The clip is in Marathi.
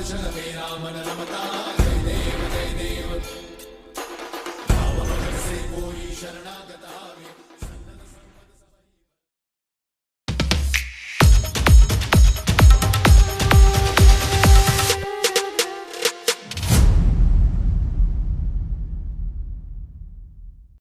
दर्शन फेरा मन रमता